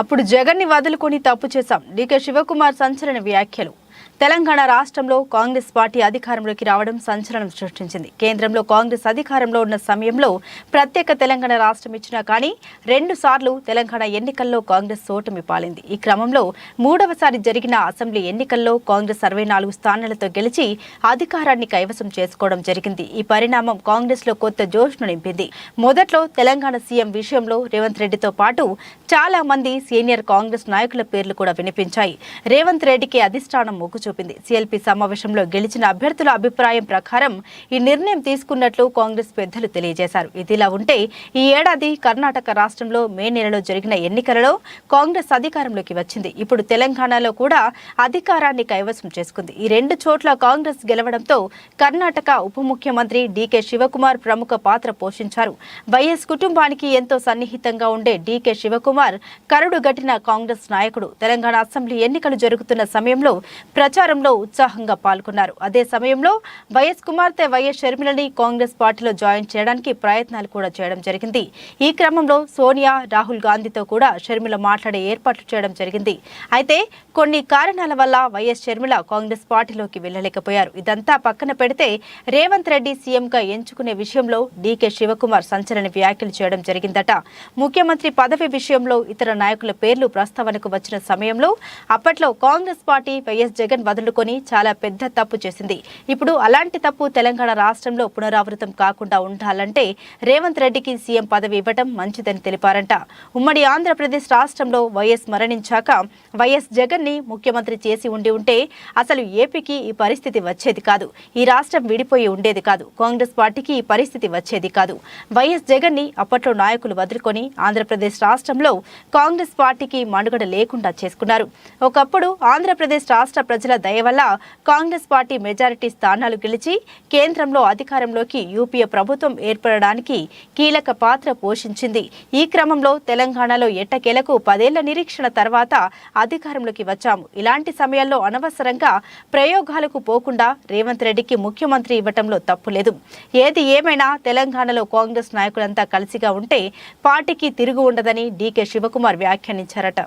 అప్పుడు జగన్ని వదులుకొని తప్పు చేశాం. డీకే శివకుమార్ సంచలన వ్యాఖ్యలు. తెలంగాణ రాష్ట్రంలో కాంగ్రెస్ పార్టీ అధికారంలోకి రావడం సంచలనం సృష్టించింది. కేంద్రంలో కాంగ్రెస్ అధికారంలో ఉన్న సమయంలో ప్రత్యేక తెలంగాణ రాష్ట్రం ఇచ్చినా కానీ రెండు సార్లు తెలంగాణ ఎన్నికల్లో కాంగ్రెస్ ఓటమి పాలింది. ఈ క్రమంలో మూడవసారి జరిగిన అసెంబ్లీ ఎన్నికల్లో కాంగ్రెస్ అరవై నాలుగు స్థానాలతో గెలిచి అధికారాన్ని కైవసం చేసుకోవడం జరిగింది. ఈ పరిణామం కాంగ్రెస్లో కొత్త జోష్ను నింపింది. మొదట్లో తెలంగాణ సీఎం విషయంలో రేవంత్ రెడ్డితో పాటు చాలా మంది సీనియర్ కాంగ్రెస్ నాయకుల పేర్లు కూడా వినిపించాయి. రేవంత్ రెడ్డికి అధిష్టానం మొగ్గు చూపింది. సిఎల్పి సమావేశంలో గెలిచిన అభ్యర్థుల అభిప్రాయం ప్రకారం ఈ నిర్ణయం తీసుకున్నట్లు కాంగ్రెస్ పెద్దలు తెలియజేశారు. ఇదిలా ఉంటే ఈ ఏడాది కర్ణాటక రాష్ట్రంలో మే నెలలో జరిగిన ఎన్నికలలో కాంగ్రెస్ అధికారంలోకి వచ్చింది. ఇప్పుడు తెలంగాణలో కూడా అధికారాన్ని కైవసం చేసుకుంది. ఈ రెండు చోట్ల కాంగ్రెస్ గెలవడంతో కర్ణాటక ఉప ముఖ్యమంత్రి డీకే శివకుమార్ ప్రముఖ పాత్ర పోషించారు. వైఎస్ కుటుంబానికి ఎంతో సన్నిహితంగా ఉండే డీకే శివకుమార్ కరుడు గట్టిన కాంగ్రెస్ నాయకుడు. తెలంగాణ అసెంబ్లీ ఎన్నికలు జరుగుతున్న సమయంలో ప్రచారంలో ఉత్సాహంగా పాల్గొన్నారు. అదే సమయంలో వైఎస్ కుమార్తె వైఎస్ షర్మిలని కాంగ్రెస్ పార్టీలో జాయిన్ చేయడానికి ప్రయత్నాలు కూడా చేయడం జరిగింది. ఈ క్రమంలో సోనియా రాహుల్ గాంధీతో కూడా షర్మిల మాట్లాడే ఏర్పాట్లు చేయడం జరిగింది. అయితే కొన్ని కారణాల వల్ల వైఎస్ షర్మిల కాంగ్రెస్ పార్టీలోకి వెళ్ళలేకపోయారు ఇదంతా పక్కన పెడితే రేవంత్ రెడ్డి సీఎంగా ఎంచుకునే విషయంలో డీకే శివకుమార్ సంచలన వ్యాఖ్యలు చేయడం జరిగిందట. ముఖ్యమంత్రి పదవి విషయంలో ఇతర నాయకుల పేర్లు ప్రస్తావనకు వచ్చిన సమయంలో అప్పట్లో కాంగ్రెస్ పార్టీ వైఎస్ జగన్ వదులుకొని చాలా పెద్ద తప్పు చేసింది. ఇప్పుడు అలాంటి తప్పు తెలంగాణ రాష్ట్రంలో పునరావృతం కాకుండా ఉండాలంటే రేవంత్ రెడ్డికి సీఎం పదవి ఇవ్వటం మంచిదని తెలిపారంట. ఉమ్మడి ఆంధ్రప్రదేశ్ రాష్ట్రంలో వైఎస్ మరణించాక వైఎస్ జగన్ని ముఖ్యమంత్రి చేసి ఉండి ఉంటే అసలు ఏపీకి ఈ పరిస్థితి వచ్చేది కాదు. ఈ రాష్ట్రం విడిపోయి ఉండేది కాదు. కాంగ్రెస్ పార్టీకి ఈ పరిస్థితి వచ్చేది కాదు. వైఎస్ జగన్ని అప్పట్లో నాయకులు వదులుకొని ఆంధ్రప్రదేశ్ రాష్ట్రంలో కాంగ్రెస్ పార్టీకి మనుగడ లేకుండా చేసుకున్నారు. ఒకప్పుడు ఆంధ్రప్రదేశ్ రాష్ట్ర ప్రజల దయ వల్ల కాంగ్రెస్ పార్టీ మెజారిటీ స్థానాలు గెలిచి కేంద్రంలో అధికారంలోకి యూపీఏ ప్రభుత్వం ఏర్పడడానికి కీలక పాత్ర పోషించింది. ఈ క్రమంలో తెలంగాణలో ఎట్టకేలకు పదేళ్ళ నిరీక్షణ తర్వాత అధికారంలోకి వచ్చాము. ఇలాంటి సమయాల్లో అనవసరంగా ప్రయోగాలకు పోకుండా రేవంత్ రెడ్డికి ముఖ్యమంత్రి ఇవ్వటంలో తప్పు లేదు. ఏది ఏమైనా తెలంగాణలో కాంగ్రెస్ నాయకులంతా కలిసిగా ఉంటే పార్టీకి తిరుగు ఉండదని డీకే శివకుమార్ వ్యాఖ్యానించారట.